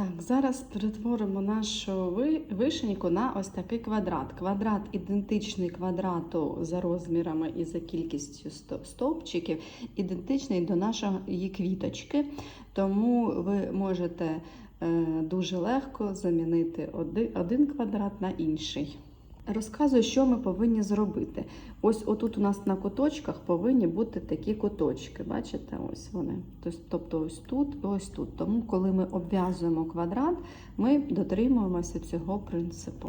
Так, зараз перетворимо нашу вишеньку на ось такий квадрат. Квадрат ідентичний квадрату за розмірами і за кількістю стовпчиків, ідентичний до нашої квіточки. Тому ви можете е, дуже легко замінити один квадрат на інший. Розказую, що ми повинні зробити. Ось отут у нас на куточках повинні бути такі куточки. Бачите, ось вони. Тобто ось тут ось тут. Тому, коли ми обв'язуємо квадрат, ми дотримуємося цього принципу.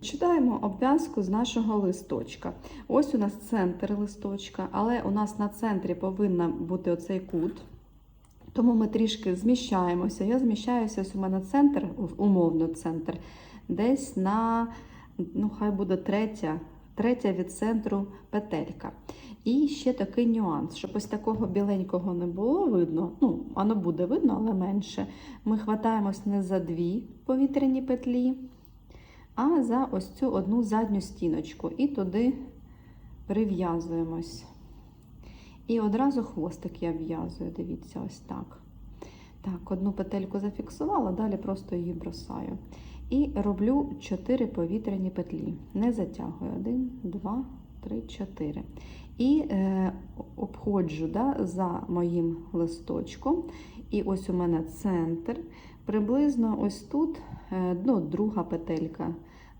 Читаємо обв'язку з нашого листочка. Ось у нас центр листочка, але у нас на центрі повинен бути оцей кут. Тому ми трішки зміщаємося. Я зміщаюся, у мене центр, умовно центр, десь на, ну хай буде третя, третя від центру петелька. І ще такий нюанс, щоб ось такого біленького не було видно, ну, воно буде видно, але менше. Ми хватаємось не за дві повітряні петлі, а за ось цю одну задню стіночку. І туди прив'язуємось. І одразу хвостик я в'язую, дивіться, ось так. Так, одну петельку зафіксувала, далі просто її бросаю. І роблю 4 повітряні петлі. Не затягую. 1, 2, 3, 4. І е, обходжу да, за моїм листочком. І ось у мене центр. Приблизно ось тут е, ну, друга петелька.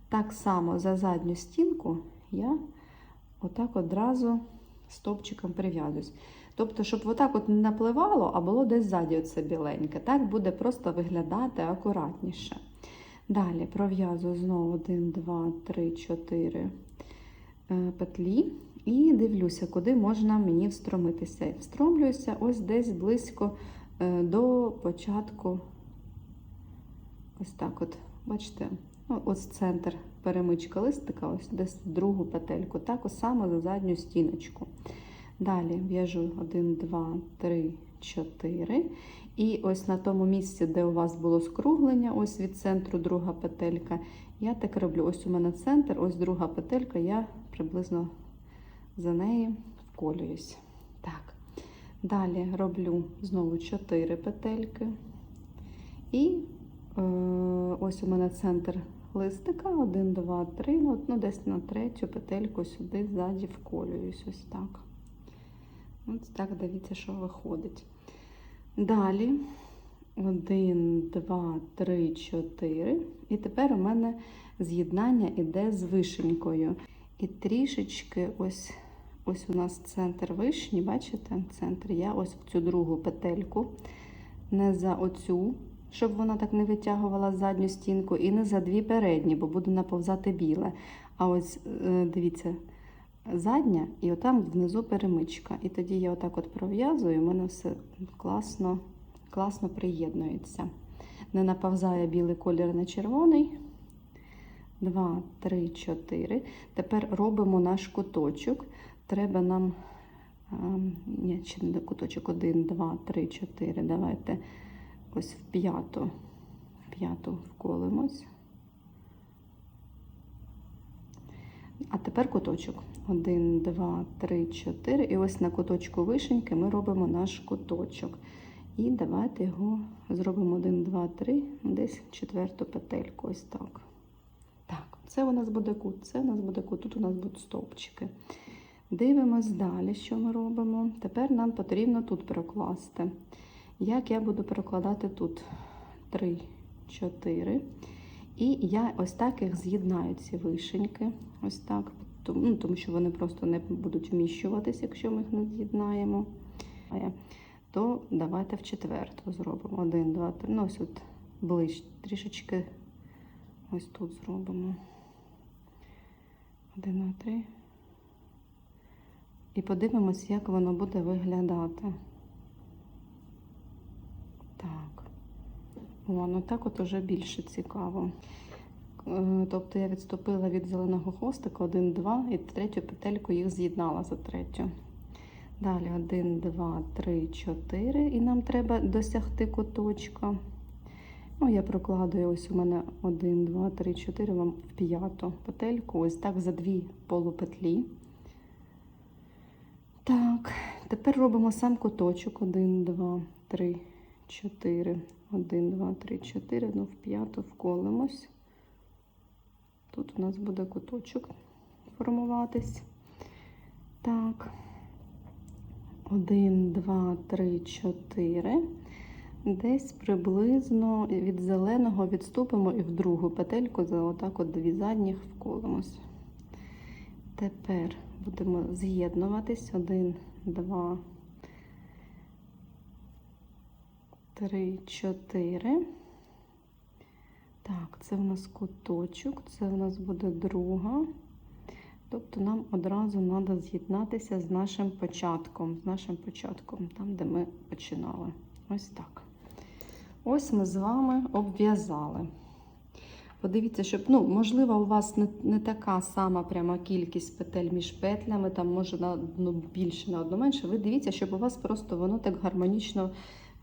Так само за задню стінку я отак одразу стовпчиком прив'язуюсь. Тобто, щоб отак от не напливало, а було десь ззаді оце біленьке. Так буде просто виглядати акуратніше. Далі пров'язую знову 1, 2, 3, 4 е, петлі і дивлюся, куди можна мені встромитися. Встромлююся ось десь близько е, до початку. Ось так от, бачите, ну, ось центр перемичка листика, ось десь другу петельку, так ось саме за задню стіночку. Далі в'яжу 1, 2, 3, 4. І ось на тому місці, де у вас було скруглення, ось від центру друга петелька, я так роблю. Ось у мене центр, ось друга петелька, я приблизно за неї вколююсь. Так. Далі роблю знову 4 петельки. І е, ось у мене центр листика, 1, 2, 3, ну, десь на третю петельку сюди ззаді вколююсь. Ось так. Ось так дивіться, що виходить. Далі 1, 2, 3, 4. І тепер у мене з'єднання іде з вишенькою. І трішечки ось ось у нас центр вишні, бачите? Центр. Я ось в цю другу петельку, не за оцю, щоб вона так не витягувала задню стінку, і не за дві передні, бо буде наповзати біле. А ось е, дивіться, задня, і отам внизу перемичка. І тоді я отак от пров'язую, і в мене все класно, класно приєднується. Не наповзає білий колір на червоний. 2, 3, 4. Тепер робимо наш куточок. Треба нам, а, ні, чи не куточок 1, 2, 3, 4. Давайте ось в п'яту. В п'яту вколимось. А тепер куточок. 1, 2, 3, 4. І ось на куточку вишеньки ми робимо наш куточок. І давайте його зробимо 1, 2, 3, десь четверту петельку. Ось так. Так, це у нас буде кут, це у нас буде кут, тут у нас будуть стовпчики. Дивимось далі, що ми робимо. Тепер нам потрібно тут прокласти. Як я буду прокладати тут 3, 4. І я ось так їх з'єднаю, ці вишеньки. Ось так. Тому, ну, тому що вони просто не будуть вміщуватись, якщо ми їх не з'єднаємо. То давайте в четверту зробимо. Один, два, три. Ну, ось от ближче, трішечки ось тут зробимо. Один, два, три. І подивимось, як воно буде виглядати. Так. Воно так от уже більше цікаво. Е, Тобто я відступила від зеленого хвостика 1, 2 і третю петельку їх з'єднала за третю. Далі 1, 2, 3, 4. І нам треба досягти куточка. Ну, я прокладую ось у мене 1, 2, 3, 4 вам в п'яту петельку. Ось так за дві полупетлі. Так, тепер робимо сам куточок. 1, 2, 3, 4. 1, 2, 3, 4, ну в п'яту вколимось. Тут у нас буде куточок формуватись. Так. 1, 2, 3, 4. Десь приблизно від зеленого відступимо і в другу петельку, за отак от дві задніх вколимось. Тепер будемо з'єднуватись. 1, 2, 3, 4. Так, це в нас куточок, це в нас буде друга. Тобто нам одразу треба з'єднатися з нашим початком, з нашим початком, там, де ми починали. Ось так. Ось ми з вами обв'язали. Подивіться, щоб, ну, можливо, у вас не, не така сама пряма кількість петель між петлями, там може на одну більше, на одну менше. Ви дивіться, щоб у вас просто воно так гармонічно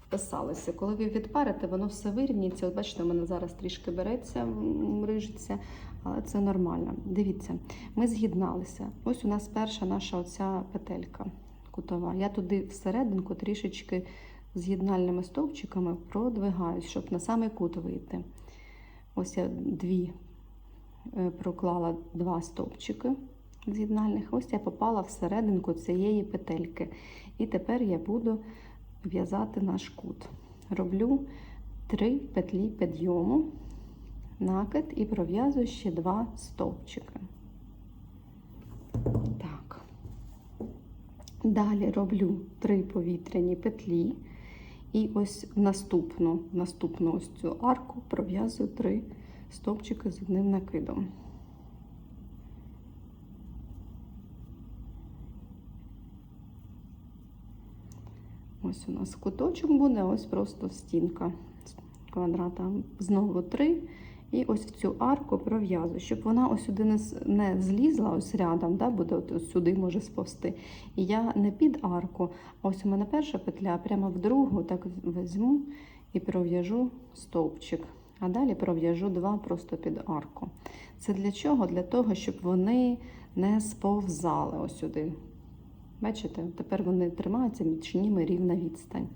вписалося. Коли ви відпарите, воно все вирівняється. От бачите, у мене зараз трішки береться, м, рижиться, але це нормально. Дивіться, ми з'єдналися. Ось у нас перша наша оця петелька кутова. Я туди всерединку трішечки з'єднальними стовпчиками продвигаюсь, щоб на самий кут вийти. Ось я дві е, проклала два стовпчики з'єднальних. Ось я попала всерединку цієї петельки. І тепер я буду в'язати наш кут. Роблю три петлі підйому, накид і пров'язую ще два стовпчики. Так. Далі роблю три повітряні петлі. І ось наступну, наступну ось цю арку пров'язую три стовпчики з одним накидом. Ось у нас куточок буде, ось просто стінка квадрата. Знову три. І ось цю арку пров'язую, щоб вона ось сюди не, злізла, ось рядом, да, буде от сюди може сповзти. І я не під арку, ось у мене перша петля, прямо в другу так візьму і пров'яжу стовпчик. А далі пров'яжу два просто під арку. Це для чого? Для того, щоб вони не сповзали ось сюди. Бачите, тепер вони тримаються між ними рівна відстань.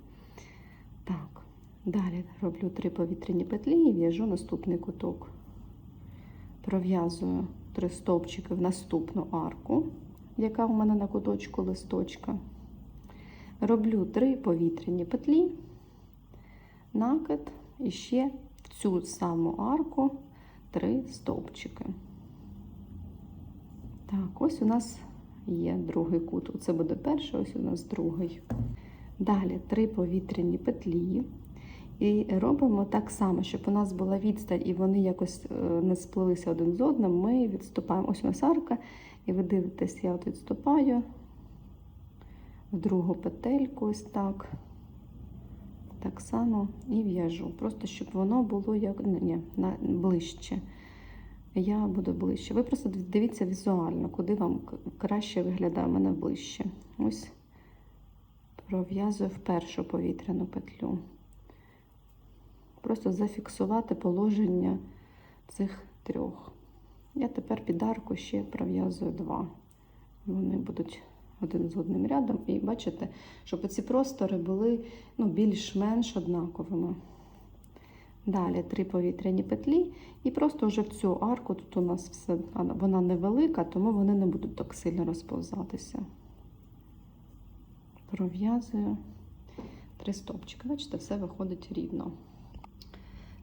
Так, далі роблю три повітряні петлі і в'яжу наступний куток. Пров'язую три стовпчики в наступну арку, яка у мене на куточку листочка. Роблю три повітряні петлі, накид і ще в цю саму арку три стовпчики. Так, ось у нас є другий кут. Це буде перший, ось у нас другий. Далі три повітряні петлі. І робимо так само, щоб у нас була відстань, і вони якось е, не сплелися один з одним. Ми відступаємо. Ось у нас арка, і ви дивитесь, я от відступаю в другу петельку, ось так. Так само і в'яжу. Просто щоб воно було як ні, на, ближче. Я буду ближче. Ви просто дивіться візуально, куди вам краще виглядає мене ближче. Ось пров'язую в першу повітряну петлю. Просто зафіксувати положення цих трьох. Я тепер під арку ще пров'язую два. Вони будуть один з одним рядом. І бачите, щоб ці простори були ну, більш-менш однаковими. Далі три повітряні петлі, і просто вже в цю арку тут у нас все, вона невелика, тому вони не будуть так сильно розповзатися. Пров'язую три стовпчики. Бачите, все виходить рівно.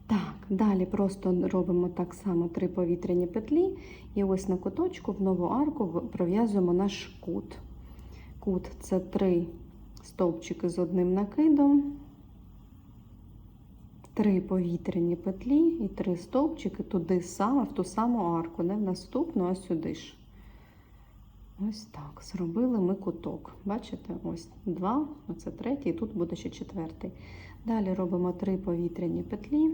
Так, далі просто робимо так само три повітряні петлі, і ось на куточку в нову арку пров'язуємо наш кут. Кут це три стовпчики з одним накидом, три повітряні петлі і три стовпчики туди саме, в ту саму арку, не в наступну, а сюди ж. Ось так. Зробили ми куток. Бачите, ось два, оце третій, і тут буде ще четвертий. Далі робимо три повітряні петлі.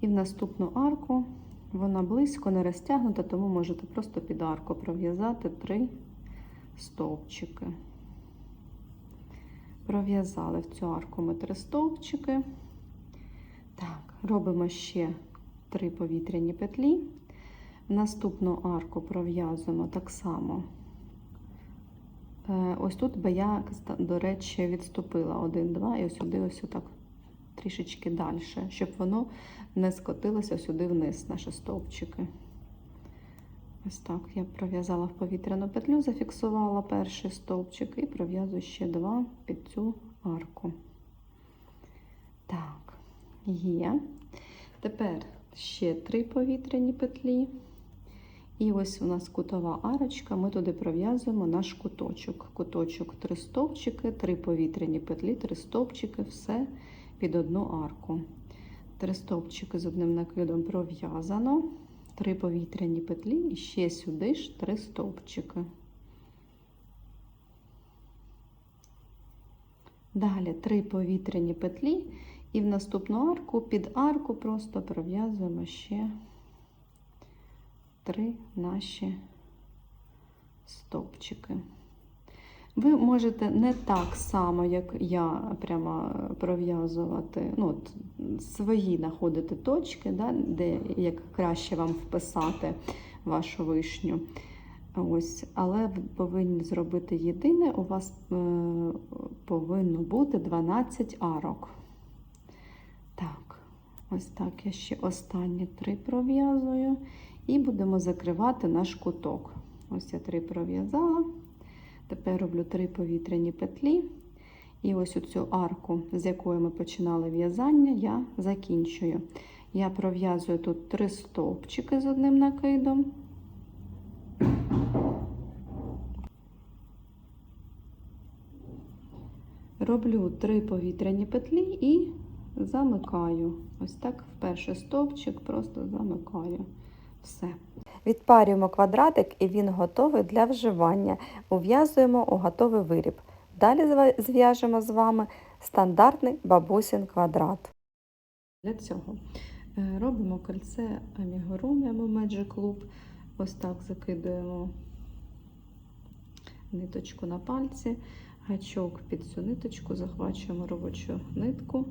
І в наступну арку вона близько не розтягнута, тому можете просто під арку пров'язати три стовпчики. Пров'язали в цю арку ми три стовпчики. Так, робимо ще три повітряні петлі. Наступну арку пров'язуємо так само. Е, Ось тут би я, до речі, відступила один, два, і ось сюди ось отак трішечки далі, щоб воно не скотилося сюди вниз, наші стовпчики. Ось так я пров'язала в повітряну петлю, зафіксувала перший стовпчик і пров'язую ще два під цю арку. Так, є. Тепер ще три повітряні петлі. І ось у нас кутова арочка, ми туди пров'язуємо наш куточок. Куточок три стовпчики, три повітряні петлі, три стовпчики, все під одну арку. Три стовпчики з одним накидом пров'язано, три повітряні петлі і ще сюди ж три стовпчики. Далі три повітряні петлі, і в наступну арку під арку просто пров'язуємо ще три наші стовпчики. Ви можете не так само, як я, прямо пров'язувати, ну, от, свої знаходити точки, да, де як краще вам вписати вашу вишню. Ось, але ви повинні зробити єдине, у вас е, повинно бути 12 арок. Ось так я ще останні три пров'язую. І будемо закривати наш куток. Ось я три пров'язала. Тепер роблю три повітряні петлі. І ось цю арку, з якої ми починали в'язання, я закінчую. Я пров'язую тут три стовпчики з одним накидом. Роблю три повітряні петлі і замикаю. Ось так в перший стовпчик просто замикаю. Все. Відпарюємо квадратик і він готовий для вживання. Ув'язуємо у готовий виріб. Далі зв'яжемо з вами стандартний бабусін квадрат. Для цього е, робимо кольце амігурумі або Magic Loop. Ось так закидуємо ниточку на пальці, гачок під цю ниточку, захвачуємо робочу нитку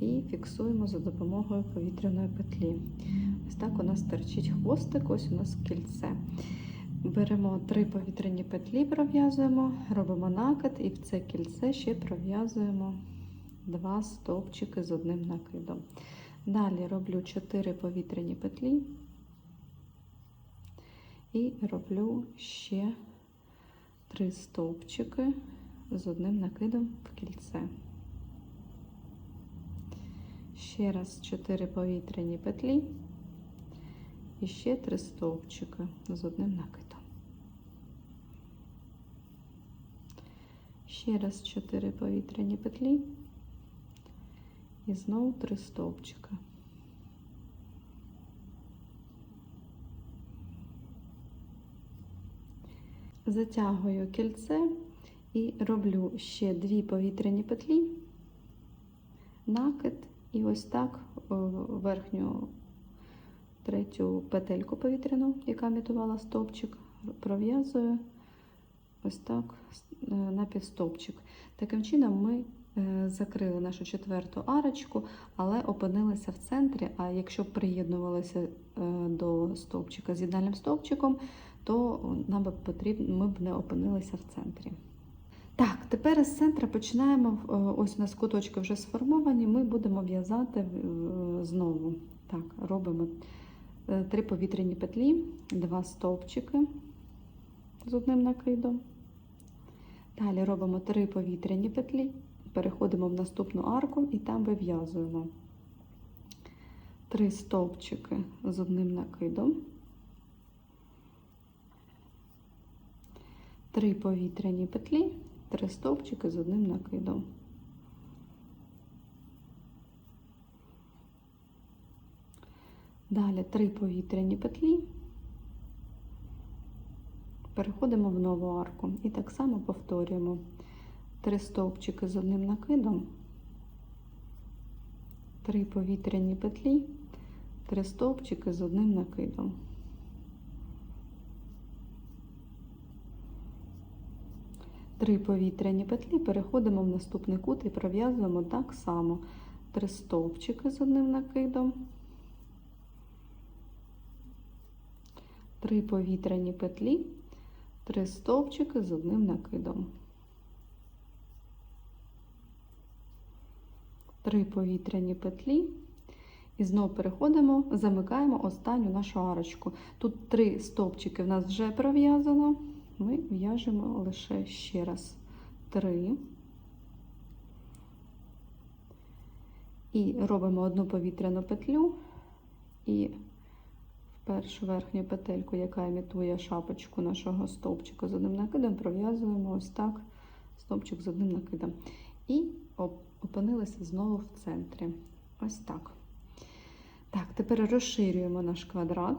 і фіксуємо за допомогою повітряної петлі. Ось так у нас торчить хвостик, ось у нас кільце. Беремо три повітряні петлі, пров'язуємо, робимо накид і в це кільце ще пров'язуємо два стовпчики з одним накидом. Далі роблю 4 повітряні петлі і роблю ще 3 стовпчики з одним накидом в кільце. Ще раз 4 повітряні петлі і ще 3 стовпчики з одним накидом. Ще раз 4 повітряні петлі і знову 3 стовпчика. Затягую кільце і роблю ще дві повітряні петлі, накид, і ось так верхню третю петельку повітряну, яка мітувала стовпчик, пров'язую ось так е, на півстовпчик. Таким чином ми е, закрили нашу четверту арочку, але опинилися в центрі. А якщо приєднувалися е, до стовпчика з єднальним стовпчиком, то нам би потрібно, ми б не опинилися в центрі. Так, тепер з центра починаємо. е, Ось у нас куточки вже сформовані. Ми будемо в'язати е, знову. Так, робимо е, три повітряні петлі, два стовпчики з одним накидом. Далі робимо три повітряні петлі, переходимо в наступну арку і там вив'язуємо три стовпчики з одним накидом, три повітряні петлі, три стовпчики з одним накидом. Далі три повітряні петлі, переходимо в нову арку і так само повторюємо три стовпчики з одним накидом, три повітряні петлі, три стовпчики з одним накидом. Три повітряні петлі, переходимо в наступний кут і пров'язуємо так само три стовпчики з одним накидом, три повітряні петлі, три стовпчики з одним накидом. три повітряні петлі. І знову переходимо, замикаємо останню нашу арочку. Тут три стовпчики в нас вже пров'язано. Ми в'яжемо лише ще раз три. І робимо одну повітряну петлю і в першу верхню петельку, яка імітує шапочку нашого стовпчика з одним накидом, пров'язуємо ось так стовпчик з одним накидом. І опинилися знову в центрі. Ось так. Так, тепер розширюємо наш квадрат.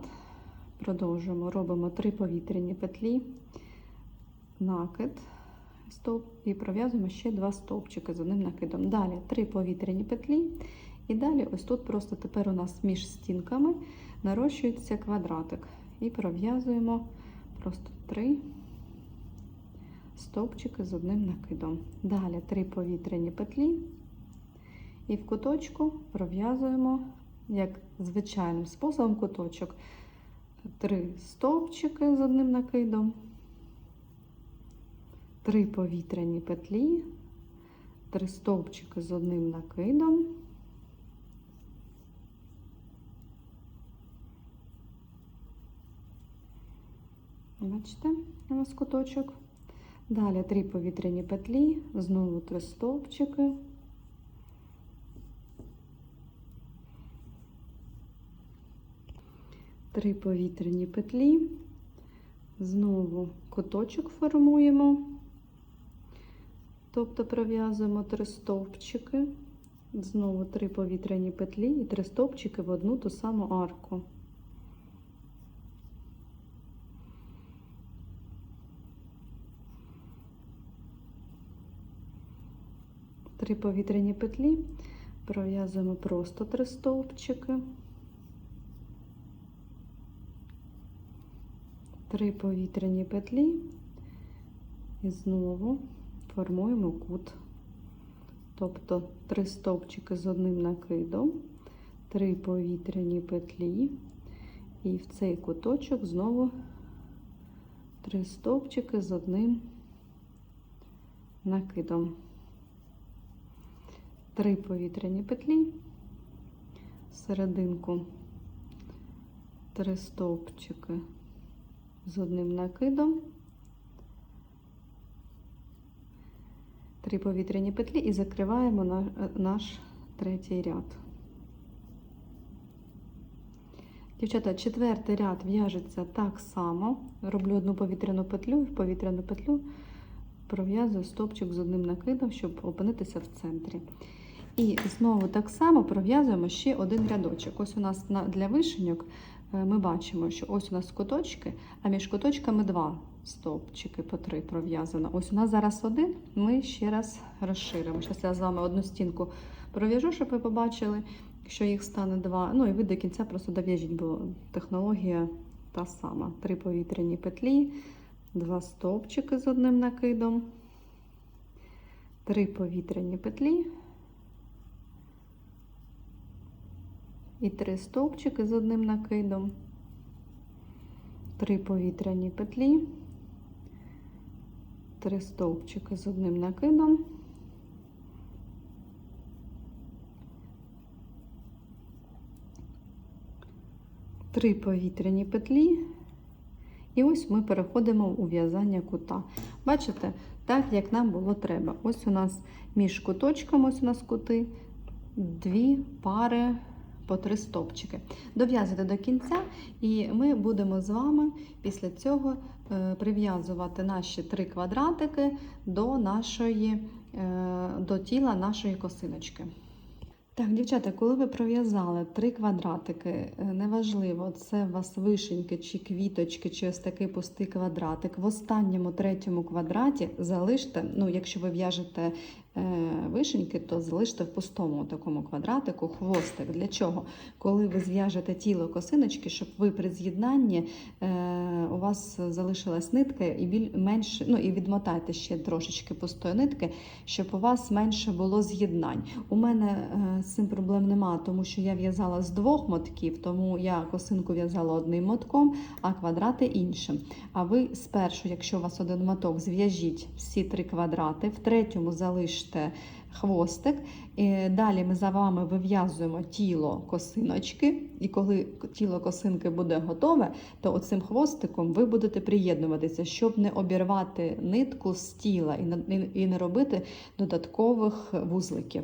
Продовжуємо, робимо три повітряні петлі, накид, стовп, і пров'язуємо ще два стовпчики з одним накидом. Далі три повітряні петлі. І далі, ось тут просто тепер у нас між стінками нарощується квадратик. І пров'язуємо просто три стовпчики з одним накидом. Далі три повітряні петлі. І в куточку пров'язуємо як звичайним способом куточок. Три стовпчики з одним накидом, три повітряні петлі, три стовпчики з одним накидом. Бачите, у вас куточок. Далі три повітряні петлі, знову три стовпчики. Три повітряні петлі, знову куточок формуємо, тобто пров'язуємо три стовпчики, знову три повітряні петлі і три стовпчики в одну ту саму арку. Три повітряні петлі, пров'язуємо просто три стовпчики. Три повітряні петлі і знову формуємо кут. Тобто три стовпчики з одним накидом, три повітряні петлі, і в цей куточок знову три стовпчики з одним накидом. Три повітряні петлі, серединку три стовпчики з одним накидом, три повітряні петлі і закриваємо наш третій ряд. Дівчата, четвертий ряд в'яжеться так само. Роблю одну повітряну петлю і в повітряну петлю пров'язую стовпчик з одним накидом, щоб опинитися в центрі. І знову так само пров'язуємо ще один рядочок. Ось у нас для вишеньок ми бачимо, що ось у нас куточки, а між куточками два стовпчики по три пров'язано. Ось у нас зараз один, ми ще раз розширимо. Зараз я з вами одну стінку пров'яжу, щоб ви побачили, що їх стане два. Ну і ви до кінця просто дов'яжіть, бо технологія та сама. Три повітряні петлі, два стовпчики з одним накидом, три повітряні петлі. І три стовпчики з одним накидом, три повітряні петлі, три стовпчики з одним накидом, три повітряні петлі. І ось ми переходимо у в'язання кута. Бачите, так як нам було треба. Ось у нас між куточками, ось у нас кути, дві пари по три стовпчики. Дов'язуйте до кінця, і ми будемо з вами після цього е, прив'язувати наші три квадратики до, нашої, е, до тіла нашої косиночки. Так, дівчата, коли ви пров'язали три квадратики, е, неважливо, це у вас вишеньки чи квіточки, чи ось такий пустий квадратик. В останньому третьому квадраті залиште, ну, якщо ви в'яжете вишеньки, то залиште в пустому такому квадратику хвостик. Для чого? Коли ви зв'яжете тіло косиночки, щоб ви при з'єднанні е, у вас залишилась нитка і біль менше, ну і відмотайте ще трошечки пустої нитки, щоб у вас менше було з'єднань. У мене е, з цим проблем нема, тому що я в'язала з двох мотків, тому я косинку в'язала одним мотком, а квадрати іншим. А ви спершу, якщо у вас один моток, зв'яжіть всі три квадрати, в третьому залиште хвостик. І далі ми за вами вив'язуємо тіло косиночки, і коли тіло косинки буде готове, то оцим хвостиком ви будете приєднуватися, щоб не обірвати нитку з тіла і не робити додаткових вузликів.